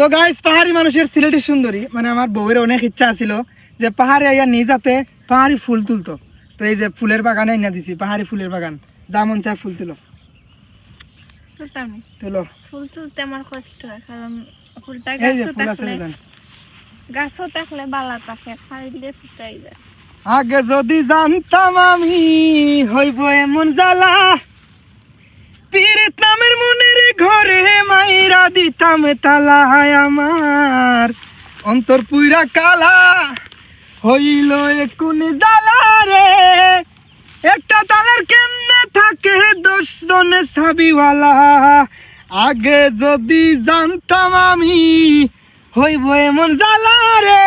তো গাইস পাহাড়ি মানুষের সিলেটি সুন্দরী মানে আমার বউয়ের অনেক ইচ্ছা ছিল যে পাহাড়ে আইয়া নিয়ে যাতে পাহাড়ি ফুল তুলতো। তো এই যে ফুলের বাগানে এনে দিছি পাহাড়ি ফুলের বাগান। যা মন চায় ফুল তুলো। তুলো। ফুল তুলতে আমার কষ্ট হয় কারণ ফুলটা গাছও থাকলে গাছও থাকলে বালা থাকে খাইলে ফুটাই যায়। আগে যদি জানতাম আমি হইব এমন জ্বালা। পীড়িত নামের মনের ঘরে দিতাম তালা আমার। অন্তর পুইরা কালা হইল একুনি জ্বালা রে একটা তালার কেমনে থাকে দশ জনে সাবিওয়ালা? আগে যদি জানতাম আমি হইব এমন জ্বালা রে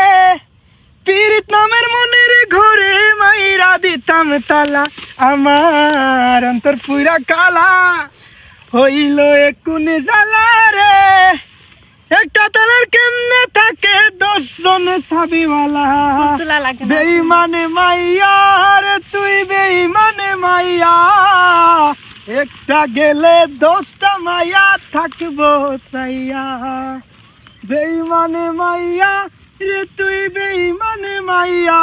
পীড়িত নামের মনের ঘরে মাইরা দিতাম তালা আমার। অন্তর পুরা কালা হইল একুনে জ্বালা রে। একটা তালার কেমনে থাকে দশ জনে সাবিওয়ালা বেইমানে মাইয়া রে তুই বেইমানে মাইয়া। একটা গেলে দশটা মাইয়া থাকব চাইয়া বেইমানে মাইয়া রে তুই বেইমানে মাইয়া।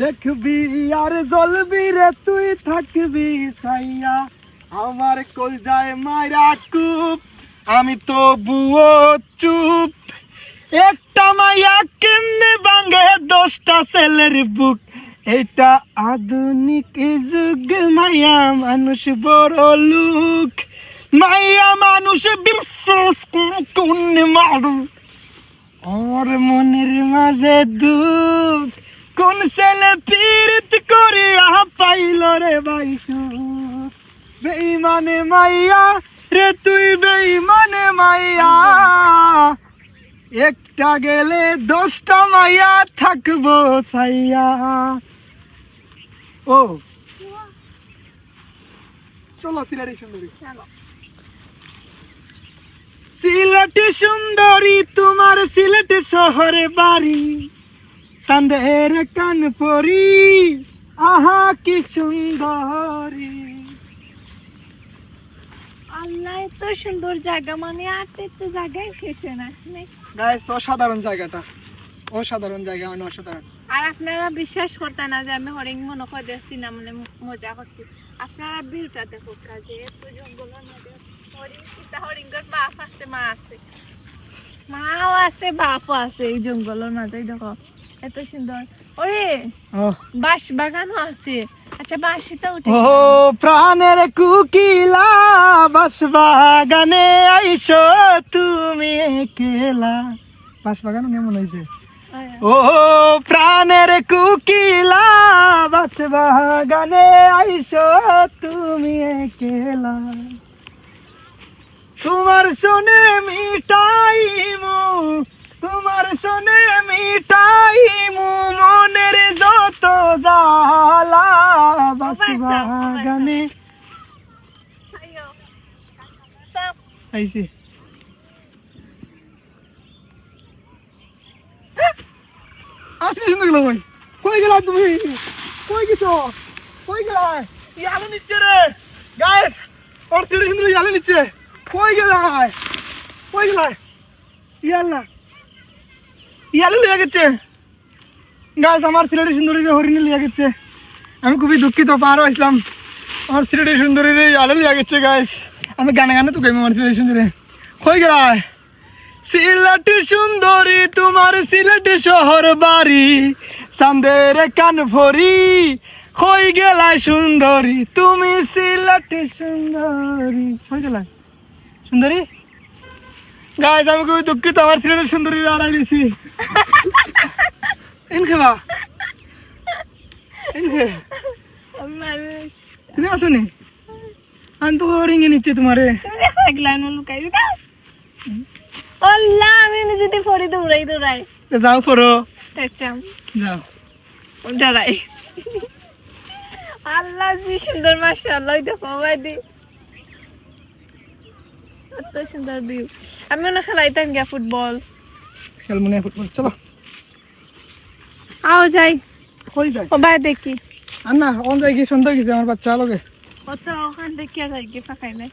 দেখবি আর জ্বলবি রে তুই থাকবি চাইয়া আমার কই যায় মাইরা কুপ, আমি তো বুয়ো চুপ। একটা মাইয়া কেমনে ভাঙে দশটা ছেলের বুক? এটা আধুনিক যুগ মায়া মানুষ বড় লুক। মাইয়া মানুষ বিশ্বাস কোন মারু আমার মনের মাঝে দুঃখ। কোন ছেলে পীড়িত করে পাইল রে সুখ? বেইমানে মাইয়া রে তুই বেইমানে মাইয়া। একটা গেলে দশটা মাইয়া থাকব সাইয়া ও। চলো সুন্দরী। চলো। সুন্দরী তোমার সিলেট শহরে বাড়ি। সন্দেহের কান পরি আহা কি সুন্দরী। আল্লাহ এত সুন্দর জায়গা মানে আর তো জায়গায় শেষ হয় না। গাইস অসাধারণ জায়গাটা। অসাধারণ জায়গা মানে অসাধারণ। আর আপনারা বিশ্বাস করতেন না যে আমি হরিং মনে করে দেখছি না মানে মজা করছি। আপনারা ভিউটা দেখো কাজে এত জঙ্গলের মধ্যে হরিণ সীতা হরিঙ্গর বাপ আছে মা আছে। মাও আছে বাপও আছে এই জঙ্গলের মাঝে দেখো। এত সুন্দর। ওরে বাঁশ বাগানও আছে। ও প্রাণের কুকিলা বাস বাগানে আইসো তুমি কেলা বাস বাগান কেমন হয়েছে? ও প্রাণের কুকিলা বাস বাগানে আইসো তুমি কেলা তোমার শোনে মিটাই মু বাগানে আইছি। আসলে সুন্দর গেল ভাই। কই গেলা তুমি? কই গেছো? কই গেলা? ইয়ালে নিচ্ছে রে। গাইস ওর সিঁড়ি সুন্দর ইয়ালে নিচ্ছে। কই গেলা? কই গেলা? ইয়াল্লা ইয়ালে লিয়ে গেছে। গাইস আমার সিলেটি সুন্দরী হরিণে লিয়ে গেছে। আমি খুবই দুঃখিত পারো আসলাম। আমার সিলেটি সুন্দরী রে ইয়ালে লিয়ে গেছে গাইস আমি গানে গানে তো গাইবো আমার সিলেটি সুন্দরী। কই গেলা? সিলেটি সুন্দরী তোমার সিলেটি শহর বাড়ি। চান্দের কান ভরি হই গেলাই সুন্দরী তুমি সিলেটি সুন্দরী। হয়ে গেলাই সুন্দরী? গাইজ আমি খুবই দুঃখিত আমার সিলেটের সুন্দরী আড়াই গেছি। এন খে মানুষ তুমি আসো নি আমি তো রিঙে নিচ্ছে তোমারে আমি যদি পরে দৌড়াই দৌড়াই যাও দেখছাম যাও দাঁড়াই আল্লাহ কি সুন্দর মাশাআল্লাহ দেখো ভাই দি এত সুন্দর ভিউ আমি মনে খেলাইতাম গিয়া ফুটবল খেল মনে ফুটবল চলো আও যাই কই যাই ও ভাই দেখি আর না অন যাই কি সুন্দর গেছে, আমার বাচ্চা লগে কত ওখান থেকে ফাঁকাই নাই।